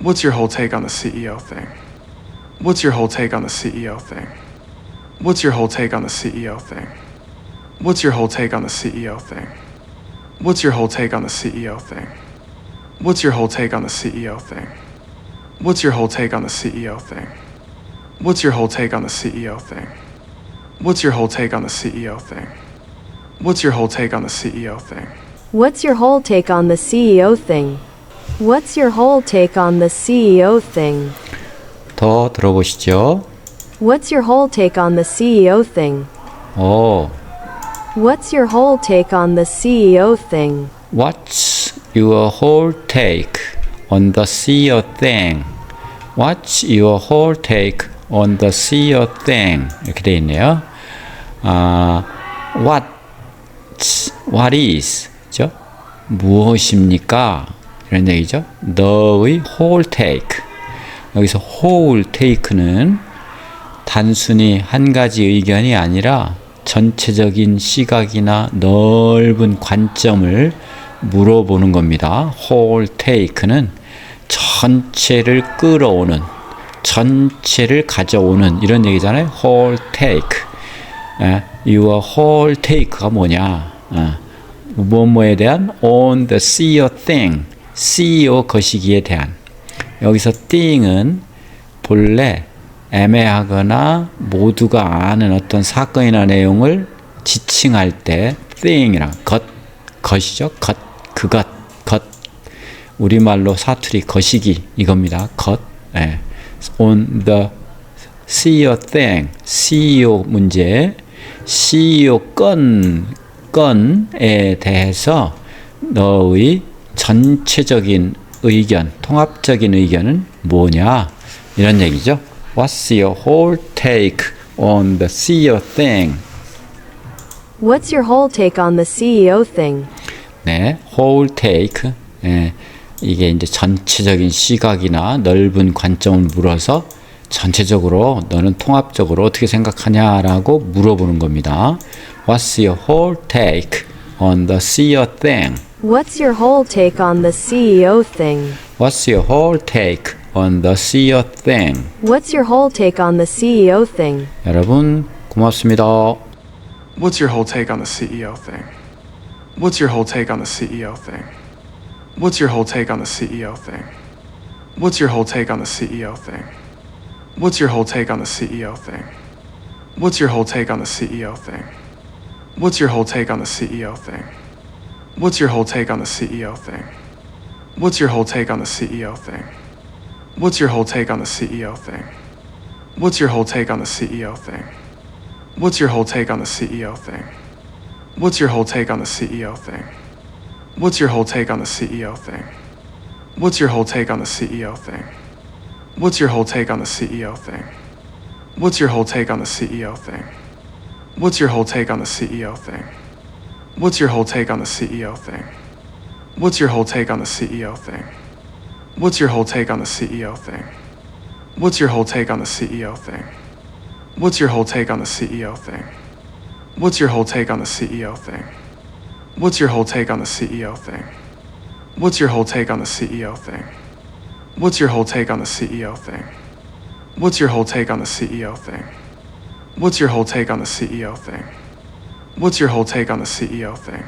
What's your whole take on the CEO thing? What's your whole take on the CEO thing? What's your whole take on the CEO thing? What's your whole take on the CEO thing? What's your whole take on the CEO thing? What's your whole take on the CEO thing? What's your whole take on the CEO thing? What's your whole take on the CEO thing? What's your whole take on the CEO thing? What's your whole take on the CEO thing? What's your whole take on the CEO thing? What's your whole take on the CEO thing? 더 들어보시죠. What's your whole take on the CEO thing? 오, What's your whole take on the CEO thing? What's your whole take on the CEO thing? What's your whole take on the CEO thing? 이렇게 돼 있네요. 아, what, what is, 죠? 무엇입니까? 이런 얘기죠. 너의 whole take. 여기서 whole take는 단순히 한 가지 의견이 아니라 전체적인 시각이나 넓은 관점을 물어보는 겁니다. whole take는 전체를 끌어오는, 전체를 가져오는 이런 얘기잖아요. whole take. 예, your whole take가 뭐냐? 예, 뭐뭐에 대한 on the CEO thing, CEO 거시기에 대한. 여기서 thing은 본래 애매하거나 모두가 아는 어떤 사건이나 내용을 지칭할 때 thing이랑 것, 것이죠. 것, 그것, 것. 우리말로 사투리 거시기 이겁니다. 것. 예. on the CEO thing, CEO 문제, CEO 건, 건에 대해서 너의 전체적인 의견, 통합적인 의견은 뭐냐? 이런 얘기죠. What's your whole take on the CEO thing? What's your whole take on the CEO thing? 네, whole take. 예, 이게 이제 전체적인 시각이나 넓은 관점을 물어서 전체적으로 너는 통합적으로 어떻게 생각하냐라고 물어보는 겁니다. What's your whole take on the CEO thing? What's your whole take on the CEO thing? What's your whole take on the CEO thing? What's your whole take on the CEO thing? 여러분 고맙습니다. What's your whole take on the CEO thing? What's your whole take on the CEO thing? What's your whole take on the CEO thing? What's your whole take on the CEO thing? What's your whole take on the CEO thing? What's your whole take on the CEO thing? What's your whole take on the CEO thing? What's your whole take on the CEO thing? What's your whole take on the CEO thing? What's your whole take on the CEO thing? What's your whole take on the CEO thing? What's your whole take on the CEO thing? What's your whole take on the CEO thing? What's your whole take on the CEO thing? What's your whole take on the CEO thing? What's your whole take on the CEO thing? What's your whole take on the CEO thing? What's your whole take on the CEO thing? What's your whole take on the CEO thing? What's your whole take on the CEO thing? What's your whole take on the CEO thing? What's your whole take on the CEO thing? What's your whole take on the CEO thing? What's your whole take on the CEO thing? What's your whole take on the CEO thing? What's your whole take on the CEO thing? What's your whole take on the CEO thing? What's your whole take on the CEO thing? What's your whole take on the CEO thing? What's your whole take on the CEO thing?